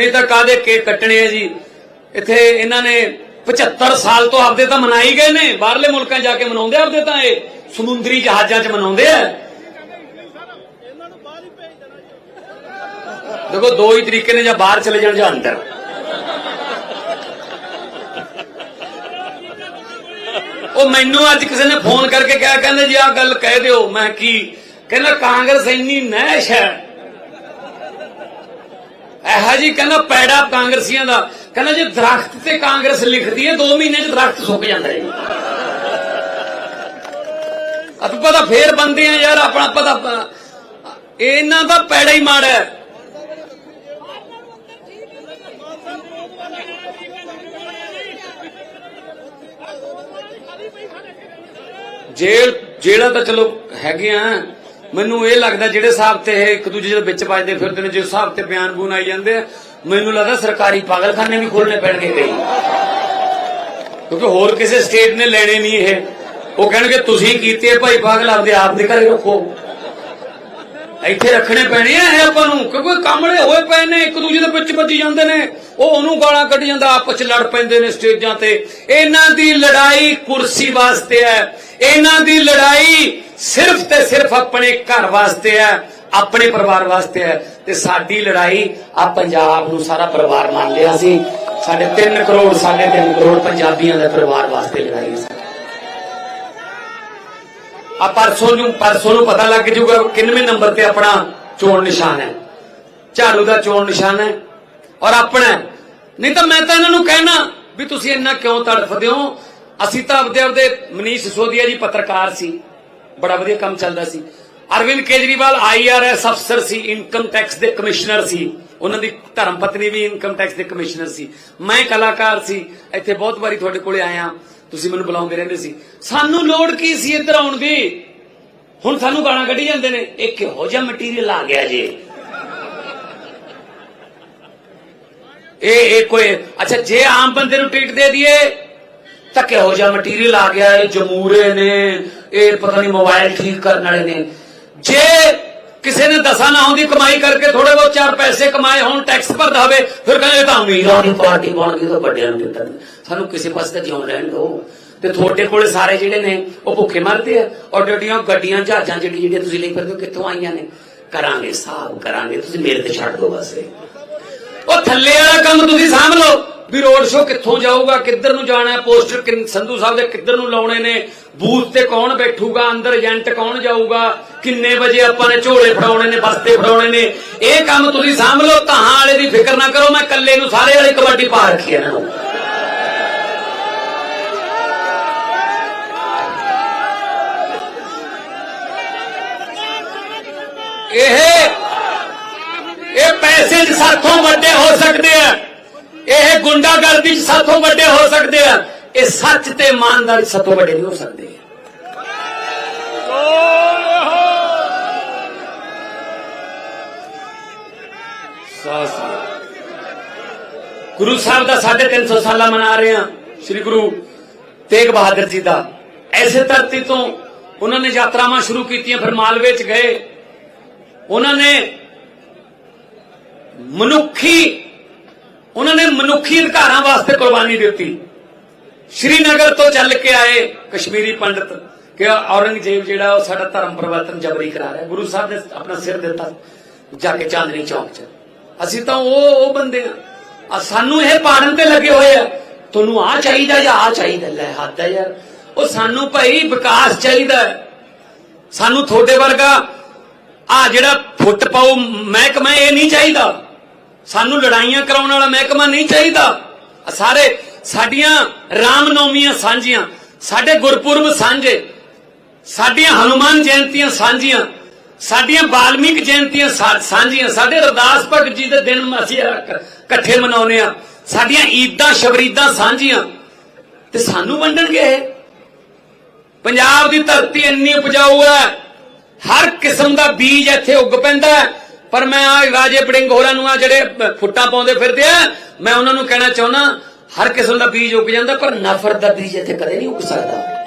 ਨਹੀਂ ਤਾਂ ਕਾਦੇ ਕੇਕ ਕੱਟਣੇ ਆ ਜੀ? ਇੱਥੇ ਇਹਨਾਂ ਨੇ 75 ਸਾਲ ਤੋਂ ਆਪਦੇ ਤਾਂ ਮਨਾਈ ਗਏ ਨੇ। ਬਾਹਰਲੇ ਮੁਲਕਾਂ ਜਾ ਕੇ ਮਨਾਉਂਦੇ ਆਪਦੇ ਤਾਂ ਇਹ। ਸਮੁੰਦਰੀ ਜਹਾਜ਼ਾਂ 'ਚ ਮਨਾਉਂਦੇ ਆ। ਦੇਖੋ, ਦੋ ਹੀ ਤਰੀਕੇ ਨੇ ਜਾਂ ਬਾਹਰ ਚਲੇ ਜਾਣ ਜਾਂ ਅੰਦਰ। ਉਹ ਮੈਨੂੰ ਅੱਜ ਕਿਸੇ ਨੇ ਫੋਨ ਕਰਕੇ ਕਿਹਾ, ਕਹਿੰਦੇ ਜੀ ਆਹ ਗੱਲ ਕਹਿ ਦਿਓ। ਮੈਂ ਕੀ? ਕਹਿੰਦਾ ਕਾਂਗਰਸ ਇੰਨੀ ਨਹਿਸ਼ ਹੈ। ਇਹੋ ਜੀ ਕਹਿੰਦਾ ਪੈੜਾ ਕਾਂਗਰਸੀਆਂ ਦਾ। ਕਹਿੰਦਾ ਜੇ ਦਰਖਤ ਤੇ ਕਾਂਗਰਸ ਲਿਖਦੀ ਹੈ 2 ਮਹੀਨੇ ਚ ਦਰਖਤ ਸੁੱਕ ਜਾਂਦਾ ਹੈ ਅਬ ਪਤਾ ਫੇਰ ਬੰਦੇ ਆ ਯਾਰ ਆਪਣਾ ਪਤਾ ਇਹਨਾਂ ਦਾ ਪੈੜਾ ਹੀ ਮਾੜਾ ਹੈ। ਜੇਲ੍ਹ ਜੇਲ੍ਹਾਂ ਤਾਂ ਚਲੋ ਹੈਗੇ ਆ ਮੈਨੂੰ ਇਹ ਲੱਗਦਾ ਜਿਹੜੇ ਹਿਸਾਬ ਤੇ ਇਹ ਇੱਕ ਦੂਜੇ ਦੇ ਵਿੱਚ ਵੱਜਦੇ ਫਿਰਦੇ ਨੇ ਜਿਸ ਹਿਸਾਬ ਤੇ ਬਿਆਨ ਬੂਨ ਆਈ ਜਾਂਦੇ ਆ ਮੈਨੂੰ ਲੱਗਦਾ ਸਰਕਾਰੀ ਪਾਗਲਖਾਨੇ ਵੀ ਖੋਲਣੇ ਪੈਣਗੇ ਕਈ ਕਿਉਂਕਿ ਹੋਰ ਕਿਸੇ ਸਟੇਟ ਨੇ ਲੈਣੇ ਨਹੀਂ ਇਹ। ਉਹ ਕਹਿਣਗੇ, ਤੁਸੀਂ ਕੀਤੇ ਭਾਈ ਪਾਗਲ, ਆਪਦੇ ਆਪ ਦੇ ਘਰੇ ਰੱਖੋ। ਇੱਥੇ ਰੱਖਣੇ ਪੈਣੇ ਆ ਇਹ ਆਪਾਂ ਨੂੰ। ਕਿਉਂਕਿ ਕਾਮਲੇ ਹੋਏ ਪਏ ਨੇ, ਇੱਕ ਦੂਜੇ ਦੇ ਵਿੱਚ ਵੱਜੀ ਜਾਂਦੇ ਨੇ। ਉਹ ਉਹਨੂੰ ਗਾਲਾਂ ਕੱਢ ਜਾਂਦਾ, ਆਪਸ ਚ ਲੜ ਪੈਂਦੇ ਨੇ ਸਟੇਜਾਂ ਤੇ। ਇਹਨਾਂ ਦੀ ਲੜਾਈ ਕੁਰਸੀ ਵਾਸਤੇ ਹੈ। ਇਹਨਾਂ ਦੀ ਲੜਾਈ ਸਿਰਫ ਤੇ ਸਿਰਫ ਆਪਣੇ ਘਰ ਵਾਸਤੇ ਹੈ, ਆਪਣੇ ਪਰਿਵਾਰ ਵਾਸਤੇ ਹੈ। ਤੇ ਸਾਡੀ ਲੜਾਈ ਆ ਪੰਜਾਬ ਨੂੰ ਸਾਰਾ ਪਰਿਵਾਰ ਮੰਨ ਲਿਆ ਸੀ। ਸਾਡੇ 3 ਕਰੋੜ, ਸਾਡੇ 3 ਕਰੋੜ ਪੰਜਾਬੀਆਂ ਦੇ ਪਰਿਵਾਰ ਵਾਸਤੇ ਲੜਾਈ ਸੀ। ਆ ਪਰਸੋਂ ਨੂੰ ਪਰਸੋਂ ਨੂੰ ਪਤਾ ਲੱਗ ਜੂਗਾ ਕਿੰਨਵੇਂ ਨੰਬਰ ਤੇ ਆਪਣਾ ਚੋਣ ਨਿਸ਼ਾਨ ਹੈ। ਝਾੜੂ ਦਾ ਚੋਣ ਨਿਸ਼ਾਨ ਹੈ। ਔਰ ਆਪਣਾ ਨਹੀਂ ਤਾਂ ਮੈਂ ਤਾਂ ਇਹਨਾਂ ਨੂੰ ਕਹਿਣਾ ਵੀ ਤੁਸੀਂ ਇੰਨਾ ਕਿਉਂ ਤੜਫਦੇ ਹੋ? ਅਸੀਂ ਤਾਂ ਆਪਦੇ ਆਪਦੇ ਮਨੀਸ਼ ਸਿਸੋਦੀਆ ਜੀ ਪੱਤਰਕਾਰ ਸੀ, ਬੜਾ ਵਧੀਆ ਕੰਮ ਚੱਲਦਾ ਸੀ। ਅਰਵਿੰਦ ਕੇਜਰੀਵਾਲ ਆਈਆਰਐਸ ਅਫਸਰ ਸੀ ਇਨਕਮ ਟੈਕਸ ਦੇ ਕਮਿਸ਼ਨਰ ਸੀ। ਉਹਨਾਂ ਦੀ ਧਰਮ ਪਤਨੀ ਵੀ ਇਨਕਮ ਟੈਕਸ ਦੇ ਕਮਿਸ਼ਨਰ ਸੀ। ਮੈਂ ਕਲਾਕਾਰ ਸੀ, ਇੱਥੇ ਬਹੁਤ ਵਾਰੀ ਤੁਹਾਡੇ ਕੋਲੇ ਆਇਆ। ਤੁਸੀਂ ਮੈਨੂੰ ਬੁਲਾਉਂਦੇ ਰਹਿੰਦੇ ਸੀ। ਸਾਨੂੰ ਲੋੜ ਕੀ ਸੀ ਇੱਧਰ ਆਉਣ ਦੀ? ਹੁਣ ਸਾਨੂੰ ਗਾਲਾਂ ਕੱਢੀ ਜਾਂਦੇ ਨੇ। ਇਹ ਕਿਹੋ ਜਿਹਾ ਮਟੀਰੀਅਲ ਆ ਗਿਆ ਜੇ? ਇਹ ਇਹ ਕੋਈ, ਅੱਛਾ, ਜੇ ਆਮ ਬੰਦੇ ਨੂੰ ਟਿਕਟ ਦੇ ਦਈਏ, ਤਾਂ ਕਿਹੋ ਜਿਹਾ ਮਟੀਰੀਅਲ ਆ ਗਿਆ, ਇਹ ਜਮੂਰੇ ਨੇ, ਇਹ ਪਤਾ ਨਹੀਂ ਮੋਬਾਈਲ ਠੀਕ ਕਰਨ ਵਾਲੇ ਨੇ। ਜੇ ਕਿਸੇ ਨੇ ਦਸਾਂ ਨਾ ਹੁੰਦੀ ਕਮਾਈ ਕਰਕੇ ਥੋੜੇ ਬਹੁਤ ਚਾਰ ਪੈਸੇ ਕਮਾਏ, ਹੋਣ ਟੈਕਸ ਭਰਦਾ ਹੋਵੇ, ਫਿਰ ਕਹਿੰਦੇ ਤਾਂ ਅਮੀਰਾਂ ਦੀ ਪਾਰਟੀ ਬਣ ਗਈ ਤਾਂ ਵੱਡਿਆਂ ਨੂੰ ਦਿੱਤਾ ਸਾਨੂੰ ਕਿਸੇ ਪਾਸੇ ਤਾਂ ਜਿਉਣ ਰਹਿਣ ਦਿਓ। ਤੇ ਤੁਹਾਡੇ ਕੋਲੇ ਸਾਰੇ ਜਿਹੜੇ ਨੇ, ਉਹ ਭੁੱਖੇ ਮਰਦੇ ਆ, ਔਰ ਜਿਹੜੀਆਂ ਗੱਡੀਆਂ, ਜਹਾਜ਼ਾਂ ਜਿਹੜੀ ਜਿਹੜੀਆਂ ਤੁਸੀਂ ਲਈ ਫਿਰਦੇ ਕਿੱਥੋਂ ਆਈਆਂ ਨੇ? ਕਰਾਂਗੇ ਸਾਹਬ ਕਰਾਂਗੇ। ਤੁਸੀਂ ਮੇਰੇ ਤੇ ਛੱਡ ਦਿਓ ਬਸ ਇਹ। ਥੱਲੇ ਵਾਲਾ ਕੰਮ ਤੁਸੀਂ ਸਾਂਭ ਲਓ। ਵੀ ਰੋਡ ਸ਼ੋ ਕਿੱਥੋਂ ਜਾਊਗਾ, ਕਿੱਧਰ ਨੂੰ ਜਾਣਾ ਹੈ ਪੋਸਟਰ ਸੰਧੂ ਸਾਹਿਬ ਦੇ ਕਿੱਧਰ ਨੂੰ ਲਾਉਣੇ ਨੇ ਬੂਥ ਤੇ ਕੌਣ ਬੈਠੂਗਾ, ਅੰਦਰ ਏਜੰਟ ਕੌਣ ਜਾਊਗਾ, ਕਿੰਨੇ ਵਜੇ ਆਪਾਂ ਨੇ ਝੋਲੇ ਫੜਾਉਣੇ ਨੇ, ਬਸਤੇ ਫੜਾਉਣੇ ਨੇ, ਇਹ ਕੰਮ ਤੁਸੀਂ ਸਾਂਭ ਲਓ। ਤਹਾਂ ਵਾਲੇ ਦੀ ਫਿਕਰ ਨਾ ਕਰੋ, ਮੈਂ ਇਕੱਲੇ ਨੂੰ ਸਾਰੇ ਵਾਲੀ ਕਬੱਡੀ ਪਾ ਰੱਖੀ ਇਹਨਾਂ ਨੂੰ ਇਹ ਇਹ ਪੈਸੇ ਚ ਸਾਥੋਂ ਵੱਡੇ ਹੋ ਸਕਦੇ ਆ। ਇਹ ਗੁੰਡਾਗਰਦੀ ਚ ਸਾਥੋਂ ਵੱਡੇ ਹੋ ਸਕਦੇ ਆ। ਇਹ ਸੱਚ ਤੇ ਇਮਾਨਦਾਰੀ ਸਾਥੋਂ ਵੱਡੇ ਨਹੀਂ ਹੋ ਸਕਦੇ। ਗੁਰੂ ਸਾਹਿਬ ਦਾ 350 ਸਾਲਾ ਮਨਾ ਰਹੇ ਆ ਸ੍ਰੀ ਗੁਰੂ ਤੇਗ ਬਹਾਦਰ ਜੀ ਦਾ। ਐਸੇ ਧਰਤੀ ਤੋਂ ਉਹਨਾਂ ਨੇ ਯਾਤਰਾਵਾਂ ਸ਼ੁਰੂ ਕੀਤੀਆਂ, ਫਿਰ ਮਾਲਵੇ ਚ ਗਏ। ਉਹਨਾਂ ਨੇ ਮਨੁੱਖੀ, ਉਹਨਾਂ ਨੇ ਮਨੁੱਖੀ ਅਧਿਕਾਰਾਂ ਵਾਸਤੇ ਕੁਰਬਾਨੀ ਦਿੱਤੀ। ਸ਼੍ਰੀਨਗਰ ਤੋਂ ਚੱਲ ਕੇ ਆਏ ਕਸ਼ਮੀਰੀ ਪੰਡਤ, ਕਿ ਔਰੰਗਜ਼ੇਬ ਜਿਹੜਾ ਉਹ ਸਾਡਾ ਧਰਮ ਪਰਿਵਰਤਨ ਜਬਰੀ ਕਰਾ ਰਿਹਾ। ਗੁਰੂ ਸਾਹਿਬ ਨੇ ਆਪਣਾ ਸਿਰ ਦਿੱਤਾ ਜਾ ਕੇ ਚਾਂਦਨੀ ਚੌਕ 'ਚ। ਅਸੀਂ ਤਾਂ ਉਹ ਉਹ ਬੰਦੇ ਆ। ਸਾਨੂੰ ਇਹ ਪਾੜਨ ਤੇ ਲੱਗੇ ਹੋਏ ਆ। ਤੁਹਾਨੂੰ ਆ ਚਾਹੀਦਾ ਜਾਂ ਆ ਚਾਹੀਦਾ? ਲੈ ਹੱਦ ਹੈ ਯਾਰ। ਉਹ ਸਾਨੂੰ ਭਾਈ ਵਿਕਾਸ ਚਾਹੀਦਾ ਸਾਨੂੰ ਤੁਹਾਡੇ ਵਰਗਾ ਆ ਜਿਹੜਾ ਫੁੱਟ ਪਾਉ ਮਹਿਕਮਾ ਇਹ ਨਹੀਂ ਚਾਹੀਦਾ। ਸਾਨੂੰ ਲੜਾਈਆਂ ਕਰਾਉਣ ਵਾਲਾ ਮਹਿਕਮਾ ਨਹੀਂ ਚਾਹੀਦਾ। ਸਾਰੇ ਸਾਡੀਆਂ ਰਾਮਨੌਮੀਆਂ ਸਾਂਝੀਆਂ, ਸਾਡੇ ਗੁਰਪੁਰਬ ਸਾਂਝੇ, ਸਾਡੀਆਂ ਹਨੂਮਾਨ ਜਯੰਤੀਆਂ ਸਾਂਝੀਆਂ, ਸਾਡੀਆਂ ਬਾਲਮੀਕ ਜਯੰਤੀਆਂ ਸਾਂਝੀਆਂ। ਸਾਡੇ ਅਰਦਾਸ ਭਗਤ ਜੀ ਦੇ ਦਿਨ ਅਸੀਂ ਇਕੱਠੇ ਮਨਾਉਂਦੇ ਆ ਸਾਡੀਆਂ ਈਦਾਂ, ਸ਼ਬਰੀਦਾਂ ਸਾਂਝੀਆਂ। ਤੇ ਸਾਨੂੰ ਵੰਡਣਗੇ ਇਹ? ਪੰਜਾਬ ਦੀ ਧਰਤੀ ਇੰਨੀ ਉਪਜਾਊ ਹੈ, ਹਰ ਕਿਸਮ ਦਾ ਬੀਜ ਇੱਥੇ ਉੱਗ ਪੈਂਦਾ ਹੈ। ਪਰ ਮੈਂ ਆ ਰਾਜੇ ਬੜਿੰਗ ਹੋਰਾਂ ਨੂੰ ਆ ਜਿਹੜੇ ਫੁੱਟਾਂ ਪਾਉਂਦੇ ਫਿਰਦੇ ਆ, ਮੈਂ ਉਹਨਾਂ ਨੂੰ ਕਹਿਣਾ ਚਾਹੁੰਦਾ, ਹਰ ਕਿਸਮ ਦਾ ਬੀਜ ਉੱਗ ਜਾਂਦਾ, ਪਰ ਨਫ਼ਰਤ ਦਾ ਬੀਜ ਇੱਥੇ ਕਦੇ ਨਹੀਂ ਉੱਗ ਸਕਦਾ।